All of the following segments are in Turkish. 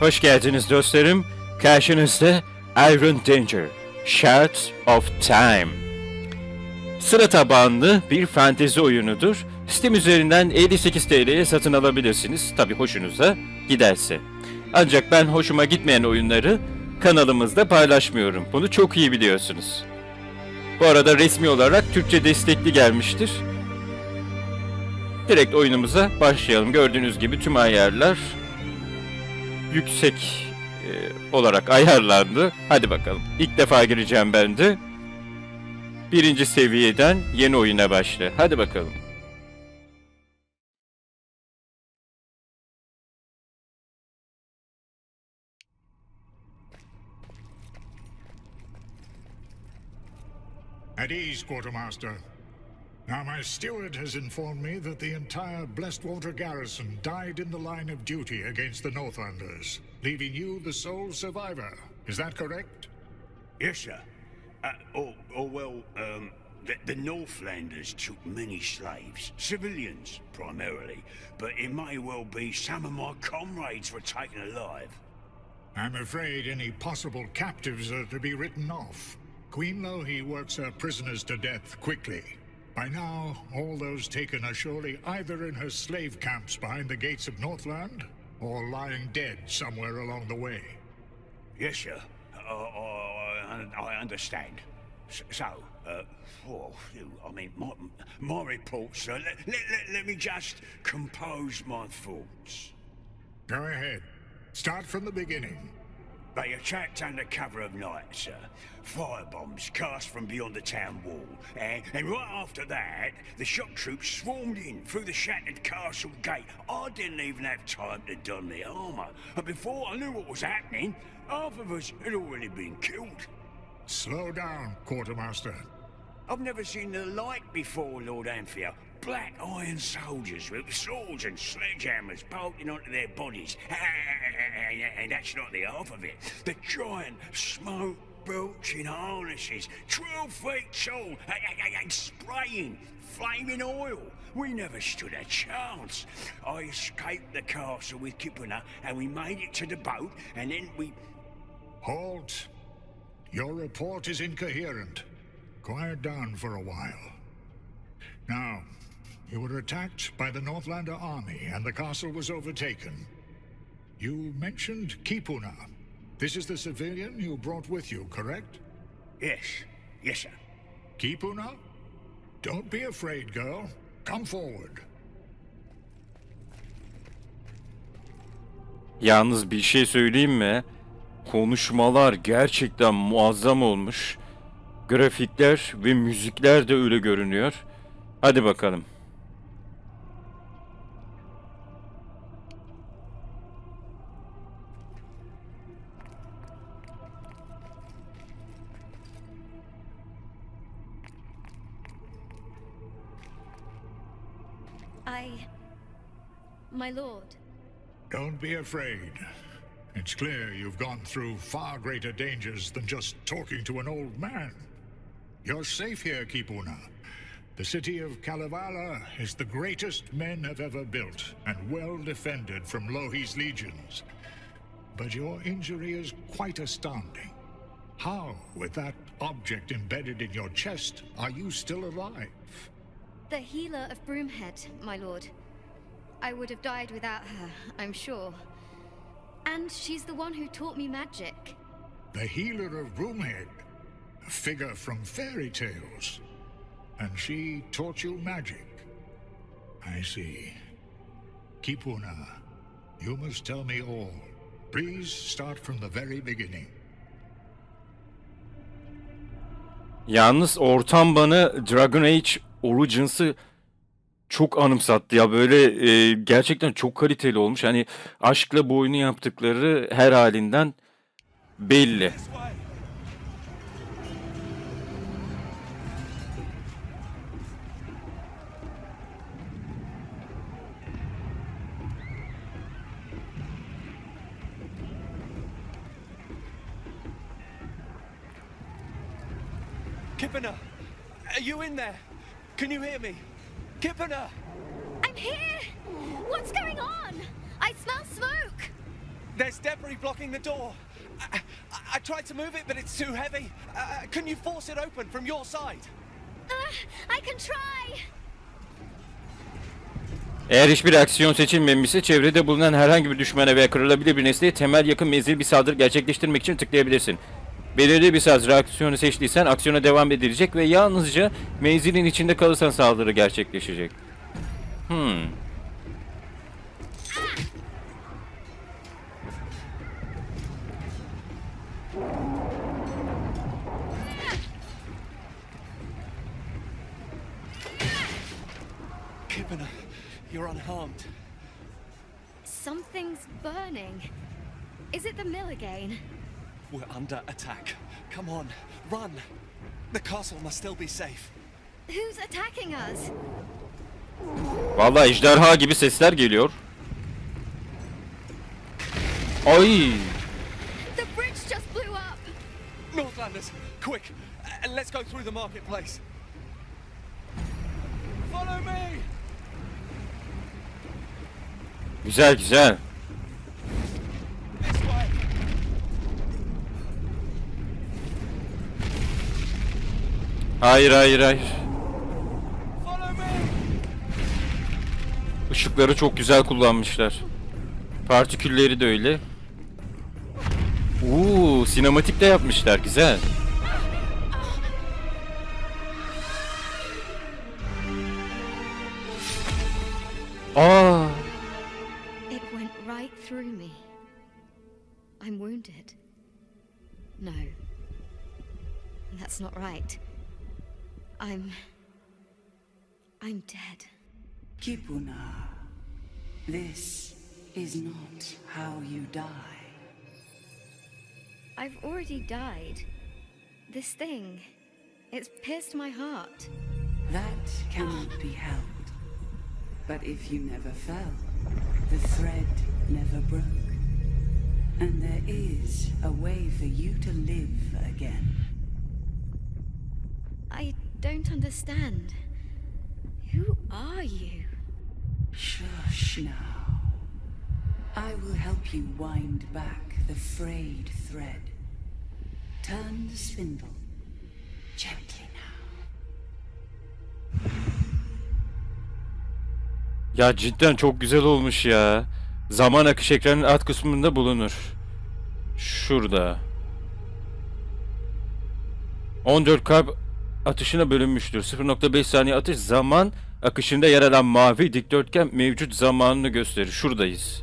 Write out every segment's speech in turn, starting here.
Hoş geldiniz dostlarım. Karşınızda Iron Danger, Shards of Time. Sıra tabanlı bir fantezi oyunudur. Steam üzerinden 58 TL'ye satın alabilirsiniz. Tabi hoşunuza giderse. Ancak ben hoşuma gitmeyen oyunları kanalımızda paylaşmıyorum. Bunu çok iyi biliyorsunuz. Bu arada resmi olarak Türkçe destekli gelmiştir. Direkt oyunumuza başlayalım. Gördüğünüz gibi tüm ayarlar yüksek e, olarak ayarlandı. Hadi bakalım. İlk defa gireceğim ben de. Birinci seviyeden yeni oyuna başla. Hadi bakalım. At ease, Quartermaster. Now, my steward has informed me that the entire Blessed water garrison died in the line of duty against the Northlanders, leaving you the sole survivor. Is that correct? Yes, sir. Uh, oh, oh, well, um, the, the Northlanders took many slaves, civilians primarily, but it may well be some of my comrades were taken alive. I'm afraid any possible captives are to be written off. Queen Lohi works her prisoners to death quickly. By now, all those taken are surely either in her slave camps behind the gates of Northland, or lying dead somewhere along the way. Yes, sir. Uh, I, I understand. So, uh, oh, I mean, my, my report, sir. Let, let, let, let me just compose my thoughts. Go ahead. Start from the beginning. They attacked under cover of night, sir. Firebombs cast from beyond the town wall. And, and right after that, the shock troops swarmed in through the shattered castle gate. I didn't even have time to don the armour. And before I knew what was happening, half of us had already been killed. Slow down, Quartermaster. I've never seen the like before, Lord Anthea. Black iron soldiers with swords and sledgehammers bolting onto their bodies. And that's not the half of it. The giant smoke belching harnesses, 12 feet tall, and spraying flaming oil. We never stood a chance. I escaped the castle with Kipuna, and we made it to the boat, and then we. Halt. Your report is incoherent. Quiet down for a while. Now, you were attacked by the Northlander army and the castle was overtaken. You mentioned Kipuna. This is the civilian you brought with you, correct? Yes, yes, sir. Kipuna? Don't be afraid, girl. Come forward. Yalnız bir şey söyleyeyim mi? Konuşmalar gerçekten muazzam olmuş. Grafikler ve müzikler de öyle görünüyor. Hadi bakalım. I. My lord. Don't be afraid. It's clear you've gone through far greater dangers than just talking to an old man. You're safe here, Kipuna. The city of Kalevala is the greatest men have ever built and well defended from Lohi's legions. But your injury is quite astounding. How, with that object embedded in your chest, are you still alive? The healer of Broomhead, my lord. I would have died without her, I'm sure. And she's the one who taught me magic. The healer of Broomhead, a figure from fairy tales. And she taught you magic. I see. Kipuna, you must tell me all. Please start from the very beginning. Yalnız ortam bana Dragon Age Origins'ı çok anımsattı ya böyle e, gerçekten çok kaliteli olmuş. Hani aşkla bu oyunu yaptıkları her halinden belli. Kippener, are you in there? Can you hear me? Kippener! I'm here! What's going on? I smell smoke! There's debris blocking the door. I, I, I tried to move it, but it's too heavy. Uh, can you force it open from your side? Uh, I can try! Eğer hiçbir aksiyon seçilmemişse çevrede bulunan herhangi bir düşmana veya kırılabilir bir nesneye temel yakın menzil bir saldırı gerçekleştirmek için tıklayabilirsin. Belirli bir saldırı aksiyonu seçtiysen aksiyona devam edilecek ve yalnızca menzilin içinde kalırsan saldırı gerçekleşecek. Hmm. Kibana, you're unharmed. Something's burning. Is it the mill again? We're under attack. Come on, run. The castle must still be safe. Who's attacking us? Vallahi ejderha gibi sesler geliyor. Ay! The bridge just blew up! Northlanders, quick, and let's go through the marketplace. Follow me! Güzel güzel. Hayır hayır hayır. Işıkları çok güzel kullanmışlar. Partikülleri de öyle. Uuu, sinematik de yapmışlar. Güzel. Aa, It went right through me. I'm wounded. No. That's not right. I'm. I'm dead. Kipuna, this is not how you die. I've already died. This thing. It's pierced my heart. That cannot be held. But if you never fell, the thread never broke. And there is a way for you to live again. I don't understand. Who are you? Shush now. I will help you wind back the frayed thread. Turn the spindle gently now. ya cidden çok güzel olmuş ya. Zaman akış ekranının alt kısmında bulunur. Şurada. 14 kalp atışına bölünmüştür. 0.5 saniye atış zaman akışında yer alan mavi dikdörtgen mevcut zamanını gösterir. Şuradayız.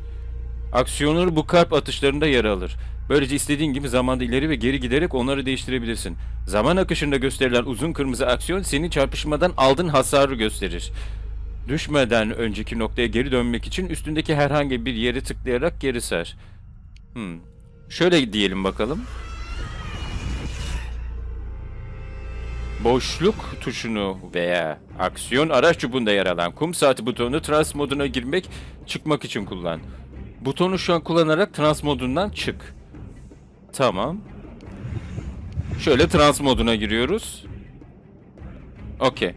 Aksiyonları bu kalp atışlarında yer alır. Böylece istediğin gibi zamanda ileri ve geri giderek onları değiştirebilirsin. Zaman akışında gösterilen uzun kırmızı aksiyon senin çarpışmadan aldığın hasarı gösterir. Düşmeden önceki noktaya geri dönmek için üstündeki herhangi bir yere tıklayarak geri ser. Hmm. Şöyle diyelim bakalım. Boşluk tuşunu veya aksiyon araç çubuğunda yer alan kum saati butonunu trans moduna girmek çıkmak için kullan. Butonu şu an kullanarak trans modundan çık. Tamam. Şöyle trans moduna giriyoruz. Okey.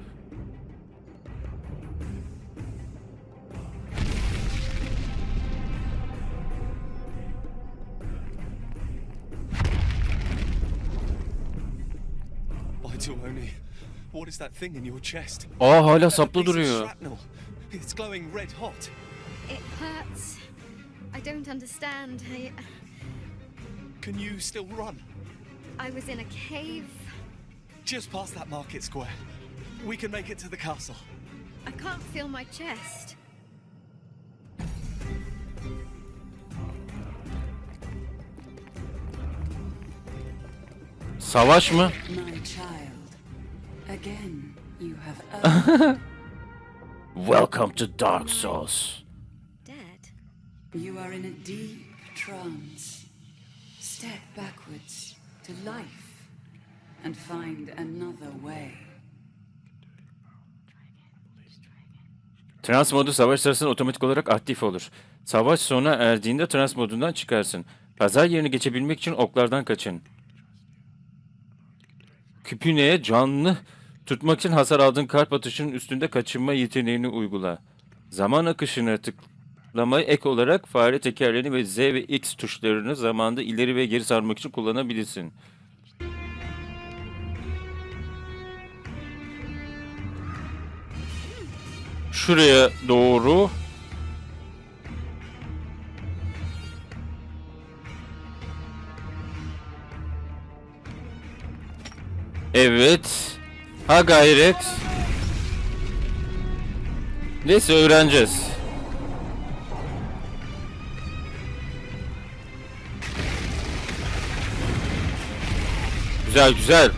What is that thing in your chest? Aa hala A saplı duruyor. It's glowing red hot. It hurts. I don't understand. I. Uh, can you still run? I was in a cave. Just past that market square. We can make it to the castle. I can't feel my chest. Savaş mı? My child, again you have. Welcome to Dark Souls. Dead. you are in a deep trance. Step backwards to life and find another way. Trans modu savaş sırasında otomatik olarak aktif olur. Savaş sona erdiğinde trans modundan çıkarsın. Pazar yerini geçebilmek için oklardan kaçın. Küpüneye canlı tutmak için hasar aldığın kalp atışının üstünde kaçınma yeteneğini uygula. Zaman akışına tık tıklamayı ek olarak fare tekerlerini ve Z ve X tuşlarını zamanda ileri ve geri sarmak için kullanabilirsin. Şuraya doğru Evet. Ha gayret. Neyse öğreneceğiz. Güzel güzel.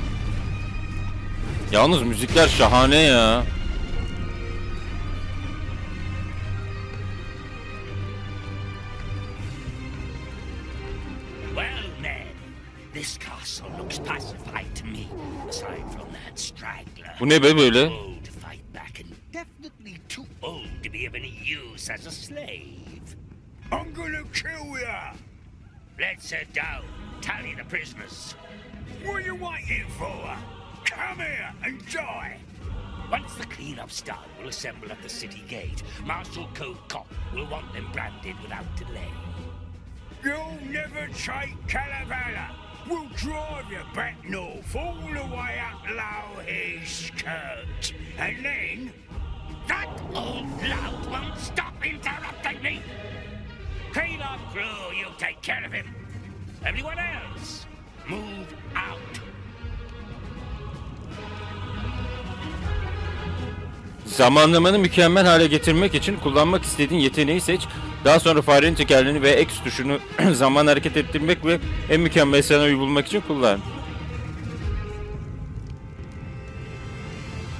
Yalnız müzikler şahane ya. Use as a slave. I'm gonna kill ya! Let's sit down, tally the prisoners. What are you waiting for? Come here and die! Once the cleanup's done, we'll assemble at the city gate. Marshal Code Cop will want them branded without delay. You'll never take Calavala. We'll drive you back north, all the way up Low his Skirt. And then... That old lout won't stop interrupting me! Clean up crew, you'll take care of him. Everyone else, move out. Zamanlamanı mükemmel hale getirmek için kullanmak istediğin yeteneği seç. Daha sonra farenin tekerleğini ve X tuşunu zaman hareket ettirmek ve en mükemmel senaryoyu bulmak için kullan.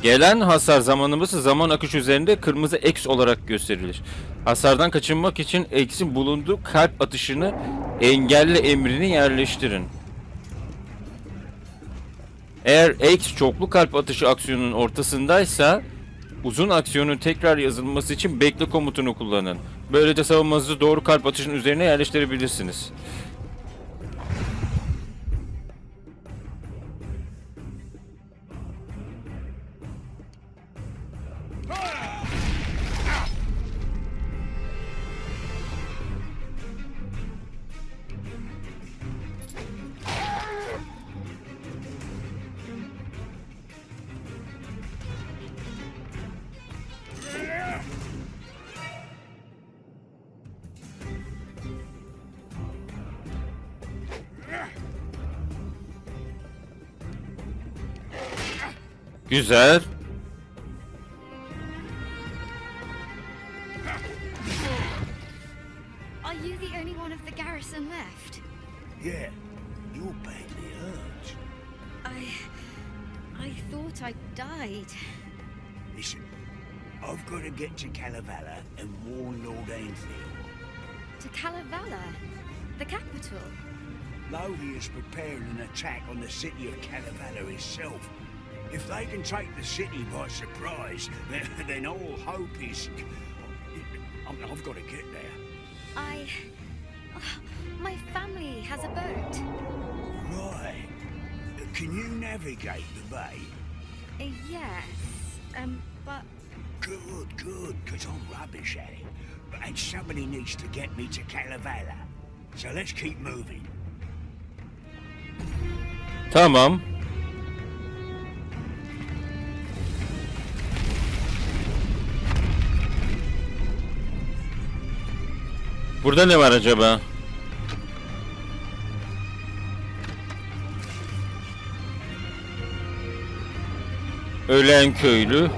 Gelen hasar zamanlaması zaman akış üzerinde kırmızı X olarak gösterilir. Hasardan kaçınmak için X'in bulunduğu kalp atışını engelle emrini yerleştirin. Eğer X çoklu kalp atışı aksiyonunun ortasındaysa uzun aksiyonun tekrar yazılması için bekle komutunu kullanın. Böylece savunmanızı doğru kalp atışının üzerine yerleştirebilirsiniz. Güzel. Are you the only one of the garrison left? Yeah, you're badly hurt. I. I thought I died. Listen, I've got to get to Kalevala and warn Lord Anfield. To Kalevala, the capital. Lodi is preparing an attack on the city of Kalevala itself. If they can take the city by surprise, then, then all hope is... I mean, I've got to get there. I. My family has a boat. Right. Can you navigate the bay? Uh, yes. Um, but Good, good, because I'm rubbish at it. And somebody needs to get me to Kalevala. So let's keep moving. Tamam. Burada ne var acaba? Ölen köylü.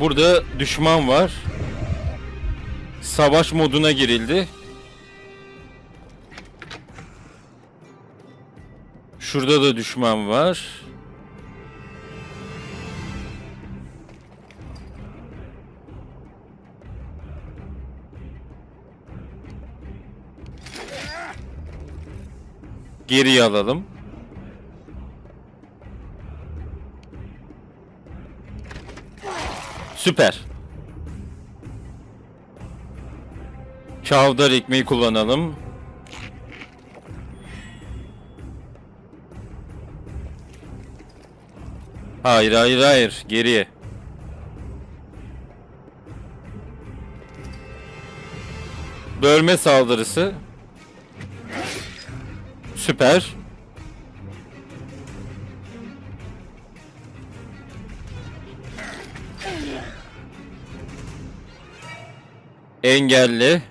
Burada düşman var. Savaş moduna girildi. Şurada da düşman var. geriye alalım. Süper. Çavdar ekmeği kullanalım. Hayır hayır hayır geriye. Bölme saldırısı. Süper. Engelli.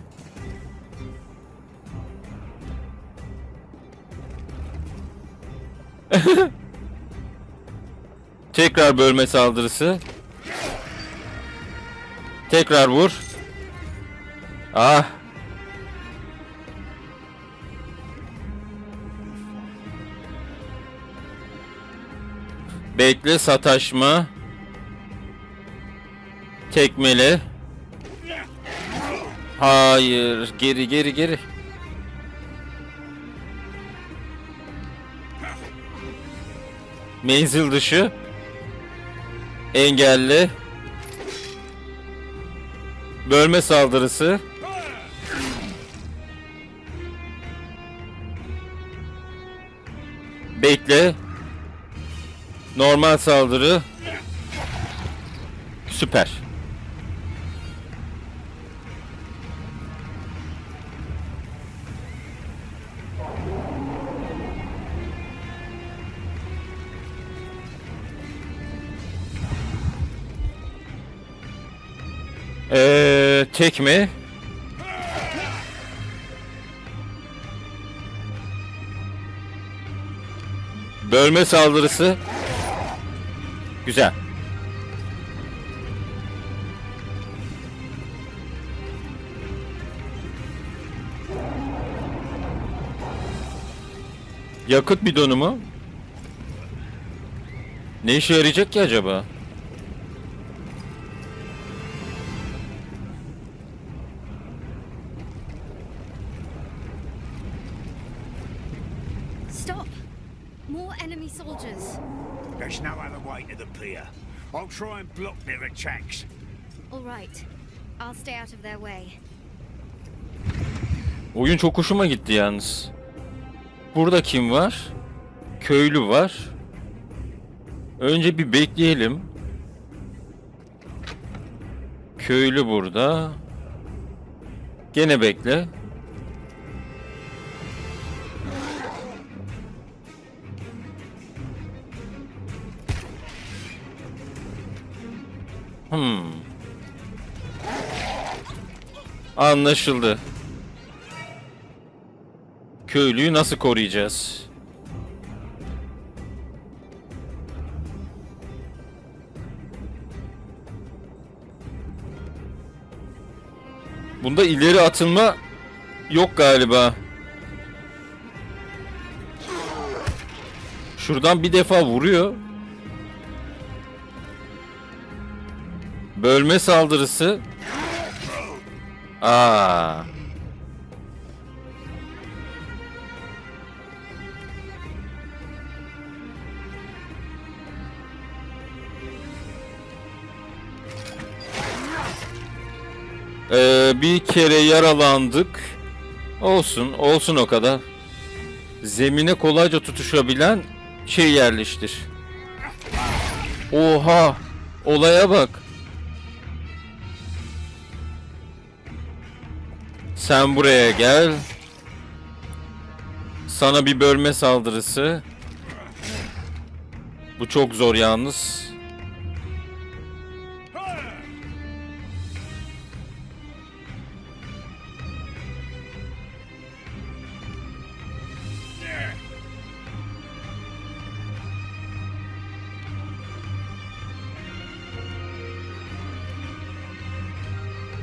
Tekrar bölme saldırısı. Tekrar vur. Ah. Bekle sataşma. Tekmele. Hayır, geri geri geri. Menzil dışı. Engelli. Bölme saldırısı. Bekle. Normal saldırı. Süper. Ee, tekme. Bölme saldırısı. Güzel. Yakıt bidonu mu? Ne işe yarayacak ki acaba? Stop! Enemy soldiers. There's no other way to the pier. I'll try and block their attacks. All right. I'll stay out of their way. Oyun çok hoşuma gitti yalnız. Burada kim var? Köylü var. Önce bir bekleyelim. Köylü burada. Gene bekle. Anlaşıldı. Köylüyü nasıl koruyacağız? Bunda ileri atılma yok galiba. Şuradan bir defa vuruyor. Bölme saldırısı. Aa. Ee, bir kere yaralandık. Olsun, olsun o kadar. Zemine kolayca tutuşabilen şey yerleştir. Oha! Olaya bak. Sen buraya gel. Sana bir bölme saldırısı. Bu çok zor yalnız.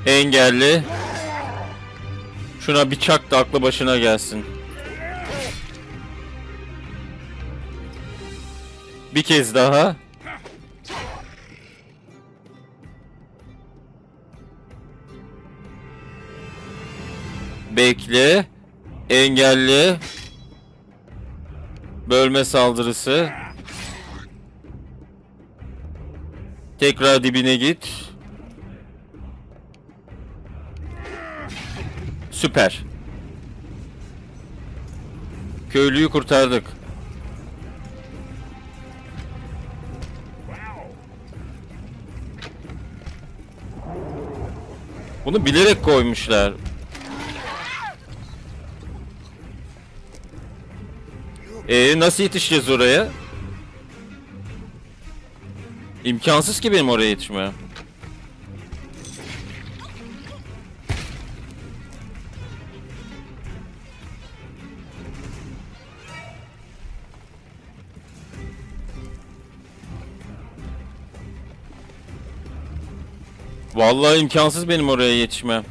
Engelli. Şuna bir çak da aklı başına gelsin. Bir kez daha. Bekle. Engelli. Bölme saldırısı. Tekrar dibine git. Süper. Köylüyü kurtardık. Bunu bilerek koymuşlar. Ee nasıl yetişeceğiz oraya? İmkansız ki benim oraya yetişmem. Vallahi imkansız benim oraya yetişmem.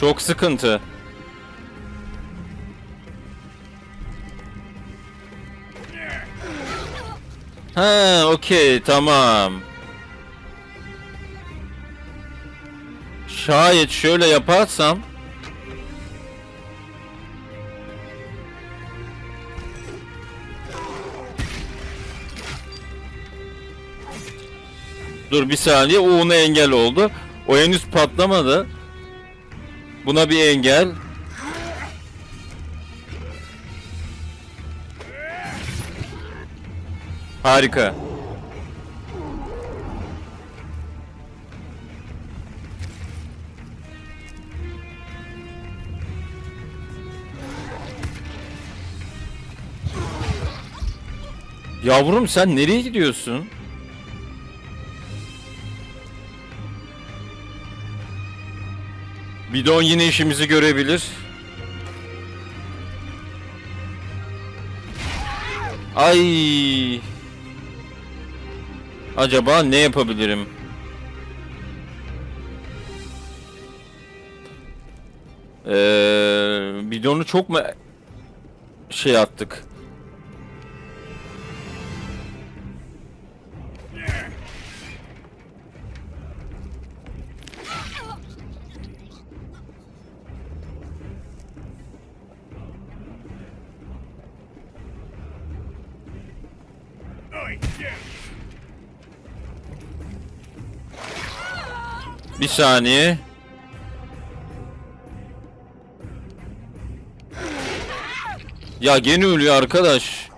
Çok sıkıntı. Ha, okey, tamam. Şayet şöyle yaparsam Dur bir saniye o ona engel oldu. O henüz patlamadı. Buna bir engel. Harika. Yavrum sen nereye gidiyorsun? Bidon yine işimizi görebilir. Ay. Acaba ne yapabilirim? Ee, bidonu çok mu şey attık? Saniye. Ya gene ölüyor arkadaş.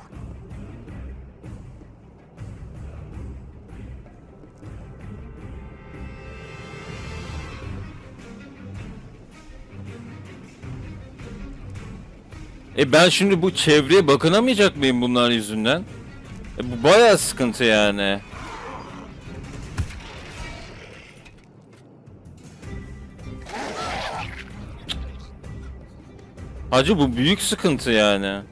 E ben şimdi bu çevreye bakınamayacak mıyım bunlar yüzünden? E bu bayağı sıkıntı yani. Hacı bu büyük sıkıntı yani.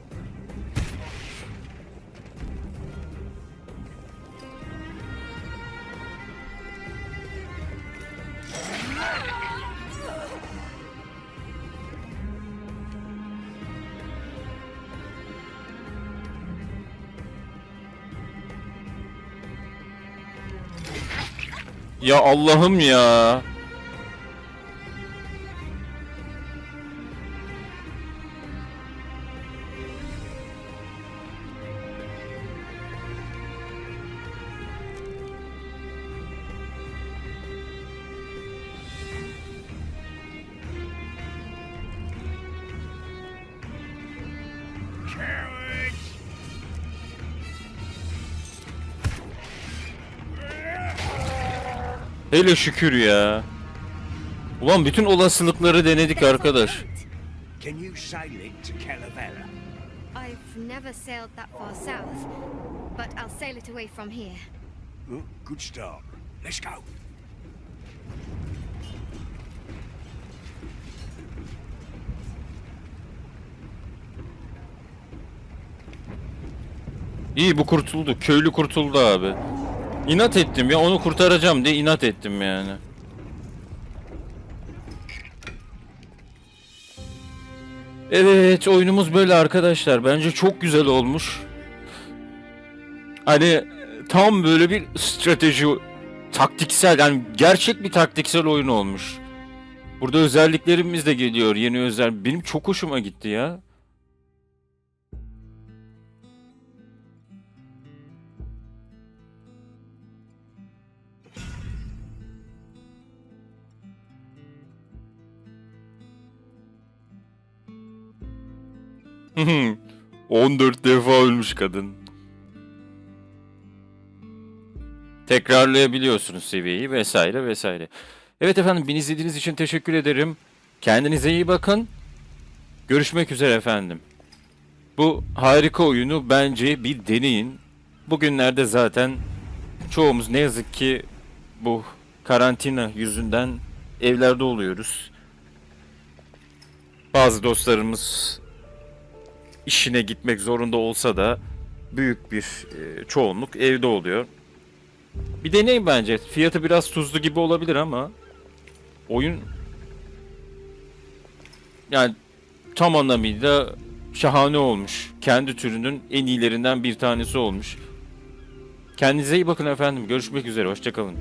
Ya Allah'ım ya. Hele şükür ya. Ulan bütün olasılıkları denedik arkadaş. Can you sail it to Calavera? I've never sailed that far south, but I'll sail it away from here. Oh, good start. Let's go. İyi bu kurtuldu. Köylü kurtuldu abi. İnat ettim ya onu kurtaracağım diye inat ettim yani. Evet oyunumuz böyle arkadaşlar. Bence çok güzel olmuş. Hani tam böyle bir strateji taktiksel yani gerçek bir taktiksel oyun olmuş. Burada özelliklerimiz de geliyor. Yeni özel. Benim çok hoşuma gitti ya. 14 defa ölmüş kadın. tekrarlayabiliyorsunuz seviyeyi vesaire vesaire. Evet efendim beni izlediğiniz için teşekkür ederim. Kendinize iyi bakın. Görüşmek üzere efendim. Bu harika oyunu bence bir deneyin. Bugünlerde zaten çoğumuz ne yazık ki bu karantina yüzünden evlerde oluyoruz. Bazı dostlarımız işine gitmek zorunda olsa da büyük bir e, çoğunluk evde oluyor. Bir deneyin bence. Fiyatı biraz tuzlu gibi olabilir ama oyun yani tam anlamıyla şahane olmuş. Kendi türünün en iyilerinden bir tanesi olmuş. Kendinize iyi bakın efendim. Görüşmek üzere. Hoşçakalın.